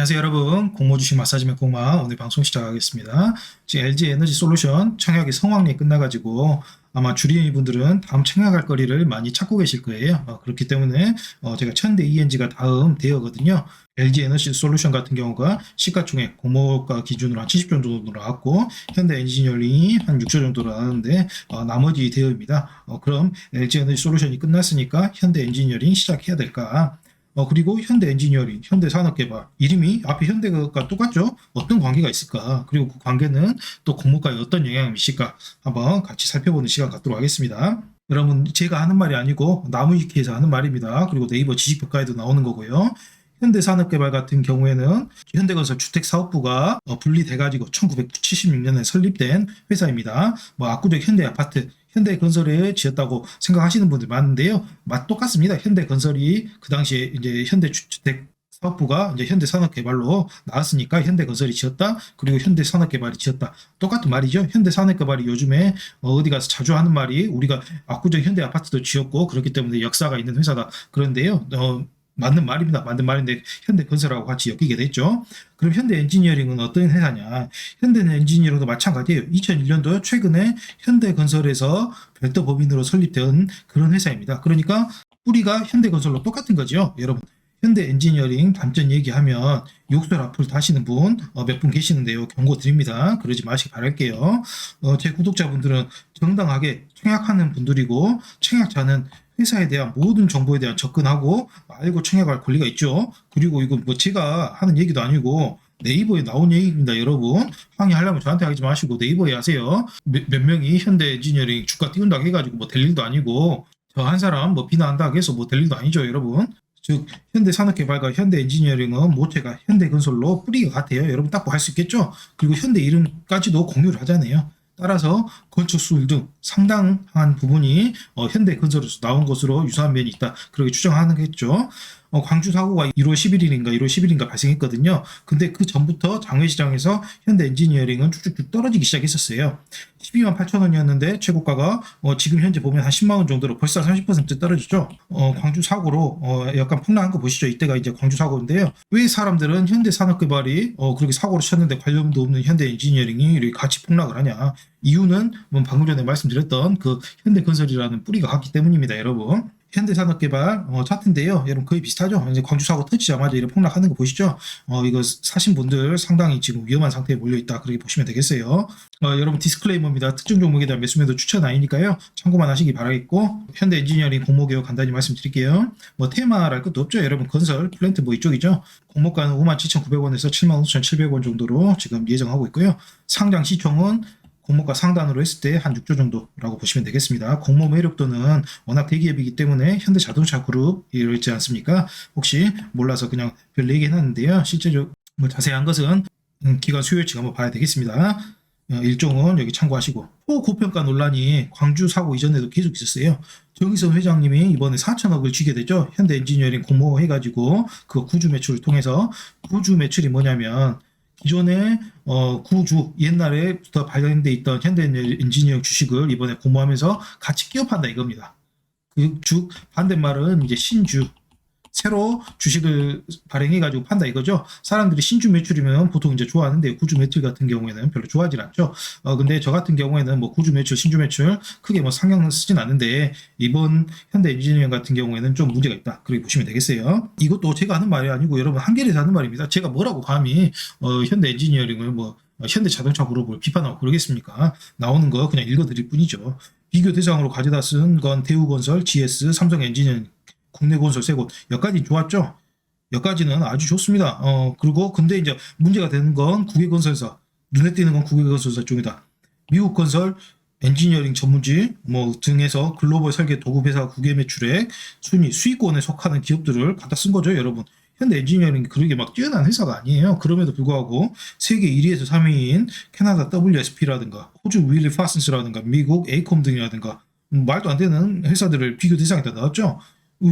안녕하세요 여러분. 공모 주식 마사지맨 공마 오늘 방송 시작하겠습니다. 지금 LG 에너지 솔루션 청약이 성황리 끝나가지고 아마 주리의 분들은 다음 청약할 거리를 많이 찾고 계실 거예요. 어, 그렇기 때문에 어, 제가 천대 ENG가 다음 대여거든요. LG 에너지 솔루션 같은 경우가 시가총액 공모가 기준으로 한 70조 정도 나왔고 현대 엔지니어링이 한 6조 정도 나왔는데 어, 나머지 대여입니다. 어, 그럼 LG 에너지 솔루션이 끝났으니까 현대 엔지니어링 시작해야 될까 어, 그리고 현대 엔지니어링, 현대 산업개발. 이름이 앞에 현대가 똑같죠? 어떤 관계가 있을까? 그리고 그 관계는 또 공모가에 어떤 영향을 미칠까? 한번 같이 살펴보는 시간 갖도록 하겠습니다. 여러분, 제가 하는 말이 아니고 나무위키에서 하는 말입니다. 그리고 네이버 지식평가에도 나오는 거고요. 현대산업개발 같은 경우에는 현대건설 주택사업부가 어, 분리돼가지고 1976년에 설립된 회사입니다. 뭐 압구정 현대아파트, 현대건설에 지었다고 생각하시는 분들 많은데요. 맛 똑같습니다. 현대건설이 그 당시에 이제 현대주택 사업부가 이제 현대산업개발로 나왔으니까 현대건설이 지었다. 그리고 현대산업개발이 지었다. 똑같은 말이죠. 현대산업개발이 요즘에 어, 어디 가서 자주 하는 말이 우리가 압구정 현대아파트도 지었고 그렇기 때문에 역사가 있는 회사다. 그런데요. 어, 맞는 말입니다. 맞는 말인데 현대건설하고 같이 엮이게 됐죠. 그럼 현대 엔지니어링은 어떤 회사냐? 현대 엔지니어링도 마찬가지예요. 2001년도 최근에 현대건설에서 별도 법인으로 설립된 그런 회사입니다. 그러니까 뿌리가 현대건설로 똑같은 거죠. 여러분. 현대 엔지니어링 단점 얘기하면 욕설 앞을 다시는 분 몇분 계시는데요. 경고 드립니다. 그러지 마시기 바랄게요. 어, 제 구독자분들은 정당하게 청약하는 분들이고 청약자는 회사에 대한 모든 정보에 대한 접근하고 알고 청약할 권리가 있죠. 그리고 이거 뭐 제가 하는 얘기도 아니고 네이버에 나온 얘기입니다, 여러분. 항의하려면 저한테 하지 마시고 네이버에 하세요. 몇, 몇 명이 현대 엔지니어링 주가 띄운다고 해가지고 뭐 될 일도 아니고 저 한 사람 뭐 비난한다고 해서 뭐 될 일도 아니죠, 여러분. 즉 현대 산업개발과 현대 엔지니어링은 모태가 현대 건설로 뿌리가 같아요. 여러분 딱할수 있겠죠? 그리고 현대 이름까지도 공유를 하잖아요. 따라서 건축술 등 상당한 부분이 어, 현대 건설에서 나온 것으로 유사한 면이 있다. 그렇게 추정하는 겠죠. 어, 광주 사고가 1월 11일인가 1월 10일인가 발생했거든요. 근데 그 전부터 장외시장에서 현대 엔지니어링은 쭉쭉쭉 떨어지기 시작했었어요. 12만 8천 원이었는데 최고가가 어, 지금 현재 보면 한 10만 원 정도로 벌써 30% 떨어졌죠. 어, 광주 사고로 어, 약간 폭락한 거 보시죠. 이때가 이제 광주 사고인데요. 왜 사람들은 현대 산업개발이 어, 그렇게 사고를 쳤는데 관련도 없는 현대 엔지니어링이 이렇게 같이 폭락을 하냐? 이유는 뭐 방금 전에 말씀드렸던 그 현대건설이라는 뿌리가 같기 때문입니다, 여러분. 현대산업개발 어, 차트인데요. 여러분 거의 비슷하죠. 이제 광주 사고 터지자마자 이렇게 폭락하는 거 보시죠. 어, 이거 사신 분들 상당히 지금 위험한 상태에 몰려 있다. 그렇게 보시면 되겠어요. 어, 여러분 디스클레이머입니다. 특정 종목에 대한 매수매도 추천 아니니까요. 참고만 하시기 바라겠고 현대 엔지니어링 공모개요 간단히 말씀드릴게요. 뭐 테마랄 것도 없죠. 여러분 건설 플랜트 뭐 이쪽이죠. 공모가는 57,900원에서 75,700원 정도로 지금 예정하고 있고요. 상장 시총은 공모가 상단으로 했을 때 한 6조 정도라고 보시면 되겠습니다. 공모 매력도는 워낙 대기업이기 때문에 현대자동차 그룹이 있지 않습니까? 혹시 몰라서 그냥 별로 얘기해놨는데요. 실제로 뭐 자세한 것은 음, 기관 수요일치 한번 봐야 되겠습니다. 어, 일종은 여기 참고하시고 초고평가 논란이 광주 사고 이전에도 계속 있었어요. 정의선 회장님이 이번에 4천억을 쥐게 되죠. 현대 엔지니어링 공모 해가지고 그 구주 매출을 통해서 구주 매출이 뭐냐면 기존에 어, 구주 옛날에부터 발행돼 있던 현대 엔지니어링 주식을 이번에 공모하면서 같이 판다 이겁니다. 그즉 반대말은 이제 신주 새로 주식을 발행해가지고 판다 이거죠. 사람들이 신주 매출이면 보통 이제 좋아하는데 구주 매출 같은 경우에는 별로 좋아하지 않죠. 어 근데 저 같은 경우에는 뭐 구주 매출, 신주 매출 크게 뭐 상향 쓰진 않는데 이번 현대 엔지니어링 같은 경우에는 좀 문제가 있다. 그렇게 보시면 되겠어요. 이것도 제가 하는 말이 아니고 여러분 한겨레에서 하는 말입니다. 제가 뭐라고 감히 어 현대 엔지니어링을 뭐 현대 자동차 그룹을 비판하고 그러겠습니까? 나오는 거 그냥 읽어드릴 뿐이죠. 비교 대상으로 가져다 쓴 건 대우건설, GS, 삼성 엔지니어링 국내 건설 세 곳 여기까지 좋았죠. 여기까지는 아주 좋습니다. 어 그리고 근데 이제 문제가 되는 건 국외건설사 눈에 띄는 건 국외건설사 쪽이다. 미국 건설 엔지니어링 전문지 뭐 등에서 글로벌 설계 도구 회사 국외 매출액 순위 수익권에 속하는 기업들을 갖다 쓴 거죠, 여러분. 현대 엔지니어링 그렇게 막 뛰어난 회사가 아니에요. 그럼에도 불구하고 세계 1위에서 3위인 캐나다 WSP라든가 호주 윌리 파슨스라든가 미국 에이콤 등이라든가 음, 말도 안 되는 회사들을 비교 대상에다 넣었죠.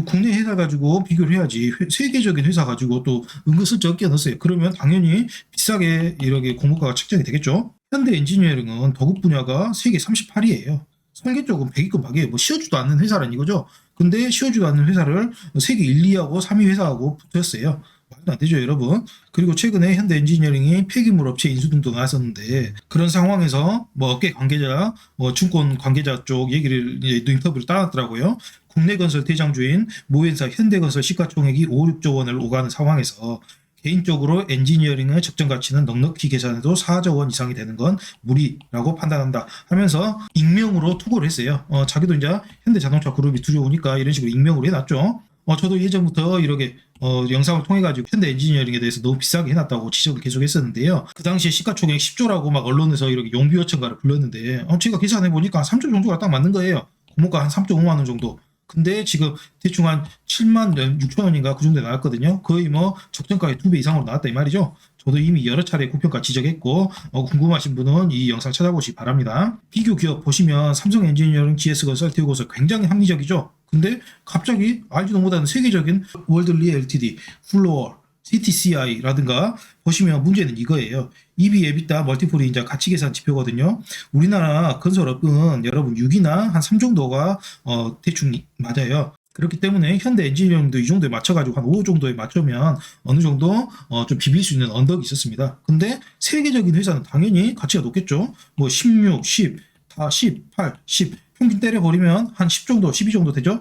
국내 회사 가지고 비교를 해야지 회- 세계적인 회사 가지고 또 은근슬쩍 끼어넣었어요. 그러면 당연히 비싸게 이렇게 공모가가 책정이 되겠죠. 현대 엔지니어링은 도급 분야가 세계 38위예요. 설계 쪽은 100위권 박이에요. 뭐 씌워주도 않는 회사란 이거죠. 근데 씌워주도 않는 회사를 세계 1, 2하고 3위 회사하고 붙였어요. 말도 안 되죠, 여러분. 그리고 최근에 현대 엔지니어링이 폐기물 업체 인수 등도 나왔었는데 그런 상황에서 뭐 업계 관계자, 뭐 증권 관계자 쪽 얘기를 인터뷰를 따랐더라고요. 국내 건설 대장주인 모회사 현대건설 시가총액이 5, 6조 원을 오가는 상황에서 개인적으로 엔지니어링의 적정 가치는 넉넉히 계산해도 4조 원 이상이 되는 건 무리라고 판단한다 하면서 익명으로 투고를 했어요. 어, 자기도 이제 현대자동차 그룹이 두려우니까 이런 식으로 익명으로 해놨죠. 어, 저도 예전부터 이렇게 어, 영상을 통해 가지고 현대 엔지니어링에 대해서 너무 비싸게 해놨다고 지적을 계속 했었는데요. 그 당시에 시가총액 10조라고 막 언론에서 이렇게 용비어천가를 불렀는데 어, 제가 계산해 보니까 3조 정도가 딱 맞는 거예요. 고모가 한 3.5만 원 정도. 근데 지금 대충 한 7만 6천 원인가 그 정도에 나왔거든요. 거의 뭐 적정가의 두배 이상으로 나왔다 이 말이죠. 저도 이미 여러 차례 고평가 지적했고 어, 궁금하신 분은 이 영상 찾아보시기 바랍니다. 비교 기업 보시면 삼성 엔지니어링, GS건설, 대우건설 굉장히 합리적이죠. 근데 갑자기 알지도 못하는 세계적인 월드리 LTD, 플로어, CTCI라든가 보시면 문제는 이거예요. EB, EBITDA, 멀티플이 이제 가치 계산 지표거든요. 우리나라 건설업은 여러분 6이나 한 3 정도가 어, 대충 맞아요. 그렇기 때문에 현대 엔지니어링도 이 정도에 맞춰가지고 한 5 정도에 맞추면 어느 정도 어, 좀 비빌 수 있는 언덕이 있었습니다. 근데 세계적인 회사는 당연히 가치가 높겠죠. 뭐 16, 10, 다 10, 8, 10 평균 때려버리면 한 10 정도, 12 정도 되죠.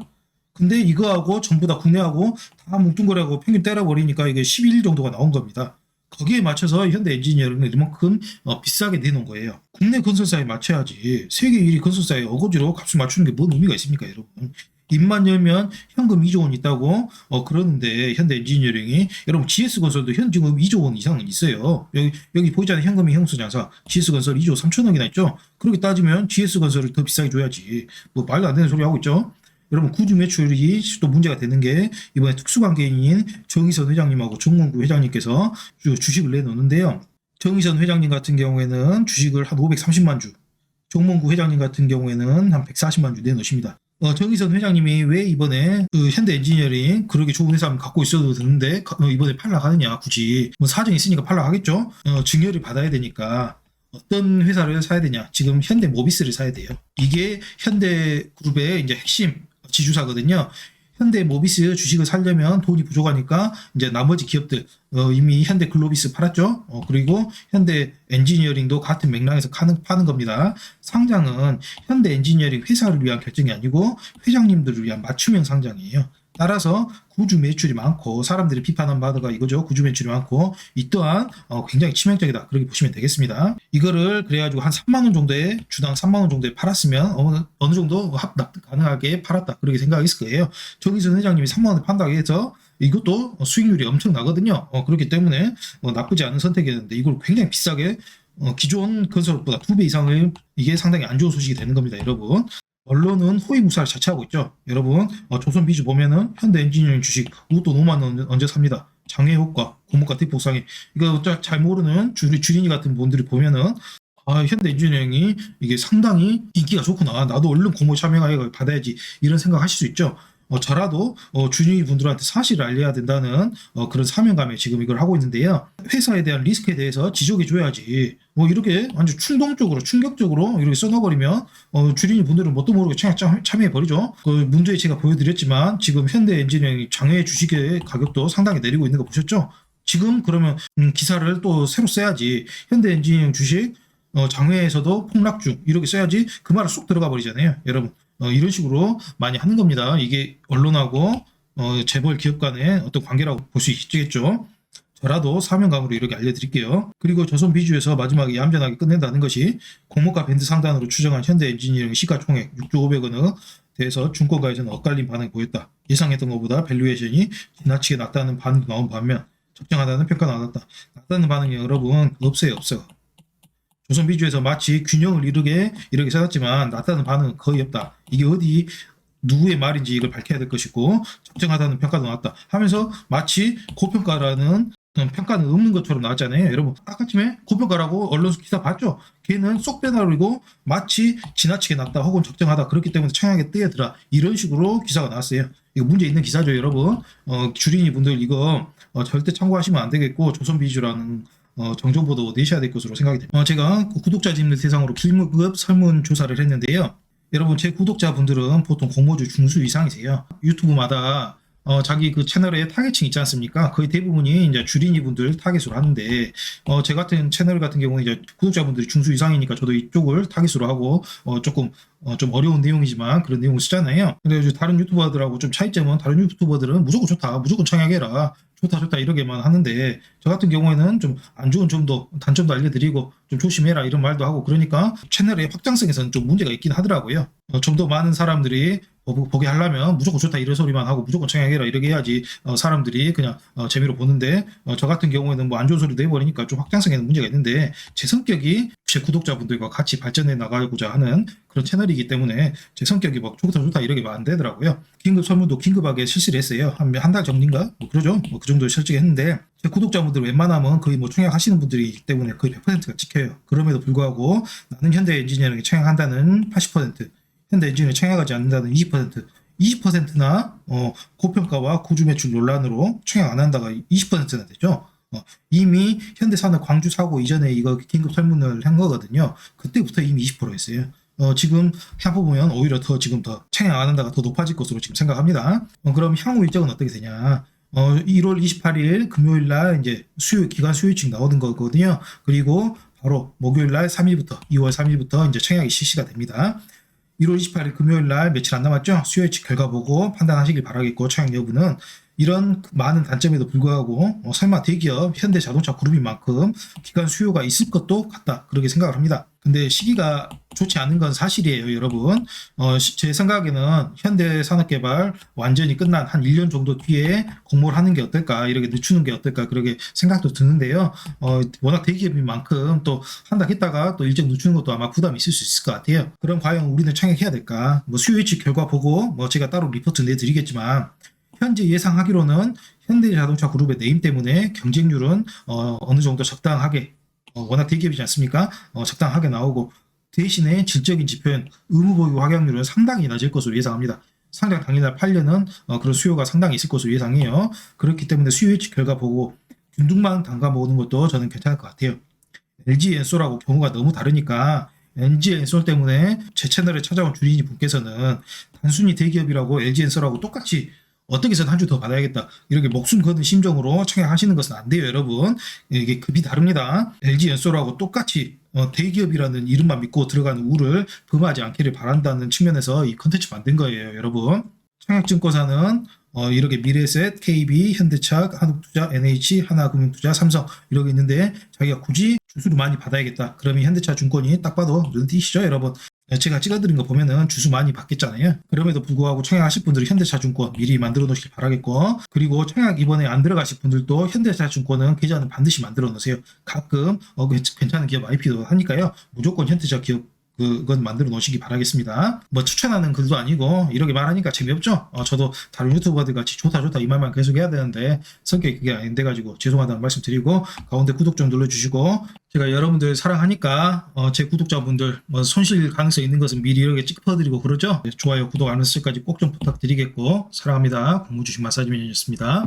근데 이거하고 전부 다 국내하고 다 뭉뚱그려하고 평균 때려버리니까 이게 11 정도가 나온 겁니다. 거기에 맞춰서 현대 엔지니어링은 이만큼 어, 비싸게 내놓은 거예요. 국내 건설사에 맞춰야지 세계 1위 건설사에 어거지로 값을 맞추는 게 뭔 의미가 있습니까, 여러분? 입만 열면 현금 2조 원 있다고 어, 그러는데 현대 엔지니어링이 여러분 GS 건설도 현 지금 2조 원 이상은 있어요. 여기 여기 보이잖아요. 현금이 형수장사 GS 건설 2조 3천억이나 있죠. 그렇게 따지면 GS 건설을 더 비싸게 줘야지. 뭐 말도 안 되는 소리 하고 있죠. 여러분 구주 매출이 또 문제가 되는 게 이번에 특수관계인인 정의선 회장님하고 정문구 회장님께서 주- 주식을 내놓는데요. 정의선 회장님 같은 경우에는 주식을 한 530만 주, 정문구 회장님 같은 경우에는 한 140만 주 내놓으십니다. 어, 정의선 회장님이 왜 이번에 그 현대 엔지니어링 그렇게 좋은 회사를 갖고 있어도 되는데 가- 어, 이번에 팔라 하느냐 굳이 뭐 사정이 있으니까 팔라 하겠죠. 어, 증여를 받아야 되니까 어떤 회사를 사야 되냐? 지금 현대 모비스를 사야 돼요. 이게 현대 그룹의 이제 핵심 지주사거든요. 현대 모비스 주식을 살려면 돈이 부족하니까 이제 나머지 기업들 어, 이미 현대 글로비스 팔았죠. 어, 그리고 현대 엔지니어링도 같은 맥락에서 파는, 파는 겁니다. 상장은 현대 엔지니어링 회사를 위한 결정이 아니고 회장님들을 위한 맞춤형 상장이에요. 따라서 구주 매출이 많고 사람들이 비판한 바가 이거죠. 구주 매출이 많고 이 또한 어, 굉장히 치명적이다. 그렇게 보시면 되겠습니다. 이거를 그래가지고 한 3만 원 정도에 주당 3만 원 정도에 팔았으면 어느, 어느 정도 합 납득 가능하게 팔았다. 그렇게 생각했을 거예요. 정의선 회장님이 3만 원에 판다고 해서 이것도 수익률이 엄청 나거든요. 어, 그렇기 때문에 어, 나쁘지 않은 선택이었는데 이걸 굉장히 비싸게 어, 기존 건설업보다 두 배 이상을 이게 상당히 안 좋은 소식이 되는 겁니다, 여러분. 언론은 호위무사를 자처하고 있죠. 여러분, 어, 조선비주 보면은 현대 엔지니어링 주식 이것도 5만 원 언제 삽니다. 장애 효과, 고무가 대폭상해. 이거 자- 잘 모르는 주리, 주린이 같은 분들이 보면은 아, 현대 엔지니어링이 이게 상당히 인기가 좋구나. 나도 얼른 공모 참여해 받아야지. 이런 생각 하실 수 있죠. 어, 저라도 어, 주니 분들한테 사실을 알려야 된다는 어, 그런 사명감에 지금 이걸 하고 있는데요. 회사에 대한 리스크에 대해서 지적해줘야지. 뭐 이렇게 완전 충동적으로 충격적으로 이렇게 써놔버리면 어, 주린이 분들은 뭣도 모르고 그냥 참여해버리죠. 그 문제에 제가 보여드렸지만 지금 현대 엔지니어링 장외 주식의 가격도 상당히 내리고 있는 거 보셨죠? 지금 그러면 음, 기사를 또 새로 써야지. 현대 엔지니어링 주식 어, 장외에서도 폭락 중 이렇게 써야지 그 말을 쏙 들어가 버리잖아요. 여러분 어, 이런 식으로 많이 하는 겁니다. 이게 언론하고 어, 재벌 기업 간의 어떤 관계라고 볼 수 있겠죠. 저라도 사명감으로 이렇게 알려드릴게요. 그리고 조선 비주에서 마지막에 얌전하게 끝낸다는 것이 공모가 밴드 상단으로 추정한 현대 엔지니어링 시가총액 6조 500원에 대해서 중고가에서는 엇갈린 반응을 보였다. 예상했던 것보다 밸류에이션이 지나치게 낮다는 반응도 나온 반면 적정하다는 평가가 나왔다. 낮다는 반응이 여러분 없어요 없어. 조선 비주에서 마치 균형을 이루게 이렇게 써놨지만 낮다는 반응은 거의 없다. 이게 어디 누구의 말인지 이걸 밝혀야 될 것이고 적정하다는 평가도 나왔다 하면서 마치 고평가라는 평가는 없는 것처럼 나왔잖아요. 여러분 아까쯤에 고평가라고 언론 기사 봤죠? 걔는 쏙 빼놔버리고 마치 지나치게 낮다 혹은 적정하다 그렇기 때문에 청약에 뜨여들어 이런 식으로 기사가 나왔어요. 이거 문제 있는 기사죠, 여러분. 어, 주린이 분들 이거 어, 절대 참고하시면 안 되겠고 조선비주라는 어, 정정보도 내셔야 될 것으로 생각이 됩니다. 어, 제가 구독자님들 대상으로 길무급 설문 조사를 했는데요. 여러분 제 구독자분들은 보통 공모주 중수 이상이세요. 유튜브마다 어, 자기 그 채널의 타겟층 있지 않습니까? 거의 대부분이 이제 주린이 분들 타겟으로 하는데, 어, 제 같은 채널 같은 경우는 이제 구독자분들이 중수 이상이니까 저도 이쪽을 타겟으로 하고, 어, 조금, 어, 좀 어려운 내용이지만 그런 내용을 쓰잖아요. 근데 다른 유튜버들하고 좀 차이점은 다른 유튜버들은 무조건 좋다, 무조건 청약해라. 좋다 좋다 이러게만 하는데 저 같은 경우에는 좀 안 좋은 점도 단점도 알려드리고 좀 조심해라 이런 말도 하고 그러니까 채널의 확장성에서는 좀 문제가 있긴 하더라고요. 어, 좀 더 많은 사람들이 보- 보게 하려면 무조건 좋다 이런 소리만 하고 무조건 청약해라 이렇게 해야지 어, 사람들이 그냥 어, 재미로 보는데 어, 저 같은 경우에는 뭐 안 좋은 소리도 해버리니까 좀 확장성에는 문제가 있는데 제 성격이 제 구독자분들과 같이 발전해 나가고자 하는 그런 채널이기 때문에 제 성격이 막 좋다 좋다 이렇게 안 되더라고요. 긴급 설문도 긴급하게 실시를 했어요. 한 한달 전인가? 뭐 그러죠. 뭐 그 정도 실시했는데 제 구독자분들 웬만하면 거의 뭐 청약하시는 분들이기 때문에 거의 100%가 찍혀요. 그럼에도 불구하고 나는 현대 엔지니어링에 청약한다는 80%, 현대 엔지니어링에 청약하지 않는다는 20%, 20%나 어, 고평가와 고주 매출 논란으로 청약 안 한다가 20%나 되죠. 어, 이미 현대산업 광주 사고 이전에 이거 긴급 설문을 한 거거든요. 그때부터 이미 20%였어요. 어, 지금 해보면 오히려 더 지금 더 청약 안 한다가 더 높아질 것으로 지금 생각합니다. 어, 그럼 향후 일정은 어떻게 되냐? 어, 1월 28일 금요일 날 이제 수요 기간 수요일칙 나오는 거거든요. 그리고 바로 목요일 날 3일부터 2월 3일부터 이제 청약이 실시가 됩니다. 1월 28일 금요일 날 며칠 안 남았죠? 수요일칙 결과 보고 판단하시길 바라겠고 청약 여부는 이런 많은 단점에도 불구하고 어, 설마 대기업 현대자동차 그룹인 만큼 기간 수요가 있을 것도 같다 그렇게 생각을 합니다. 근데 시기가 좋지 않은 건 사실이에요, 여러분. 어, 시- 제 생각에는 현대 산업 개발 완전히 끝난 한 1년 정도 뒤에 공모를 하는 게 어떨까, 이렇게 늦추는 게 어떨까, 그렇게 생각도 드는데요. 어, 워낙 대기업인 만큼 또 한다 했다가 또 일정 늦추는 것도 아마 부담이 있을 수 있을 것 같아요. 그럼 과연 우리는 청약해야 될까? 뭐 수요일치 결과 보고 뭐 제가 따로 리포트 내드리겠지만 현재 예상하기로는 현대자동차 그룹의 네임 때문에 경쟁률은 어, 어느 정도 적당하게 어, 워낙 대기업이지 않습니까? 어, 적당하게 나오고 대신에 질적인 지표인 의무보유 확약률은 상당히 낮을 것으로 예상합니다. 상장 당일날 팔려는 어, 그런 수요가 상당히 있을 것으로 예상해요. 그렇기 때문에 수요일치 결과 보고 균등만 담가 모으는 것도 저는 괜찮을 것 같아요. LG 엔솔하고 경우가 너무 다르니까 LG 엔솔 때문에 제 채널에 찾아온 주인이 분께서는 단순히 대기업이라고 LG 엔솔하고 똑같이 어떻게 해서든 한 주 더 받아야겠다. 이렇게 목숨 거는 심정으로 청약하시는 것은 안 돼요, 여러분. 이게 급이 다릅니다. LG 엔솔하고 똑같이 어, 대기업이라는 이름만 믿고 들어가는 우를 범하지 않기를 바란다는 측면에서 이 컨텐츠 만든 거예요, 여러분. 청약증권사는 어, 이렇게 미래셋, KB, 현대차, 한국투자, NH, 하나금융투자, 삼성 이렇게 있는데 자기가 굳이 주수를 많이 받아야겠다. 그러면 현대차 증권이 딱 봐도 눈 띄시죠, 여러분. 제가 찍어드린 거 보면은 주수 많이 받겠잖아요. 그럼에도 불구하고 청약하실 분들은 현대차증권 미리 만들어 놓으시길 바라겠고, 그리고 청약 이번에 안 들어가실 분들도 현대차증권은 계좌는 반드시 만들어 놓으세요. 가끔 어, 괜- 괜찮은 기업 IP도 하니까요. 무조건 현대차 기업 그건 만들어 놓으시기 바라겠습니다. 뭐 추천하는 글도 아니고 이렇게 말하니까 재미없죠? 어, 저도 다른 유튜버들 같이 좋다 좋다 이 말만 계속 해야 되는데 성격이 그게 안 돼가지고 죄송하다는 말씀 드리고 가운데 구독 좀 눌러주시고 제가 여러분들 사랑하니까 어, 제 구독자분들 뭐 손실 가능성 있는 것은 미리 이렇게 찍어드리고 그러죠? 좋아요 구독 안 했을까지 꼭 좀 부탁드리겠고 사랑합니다. 공무주식 마사지맨이었습니다.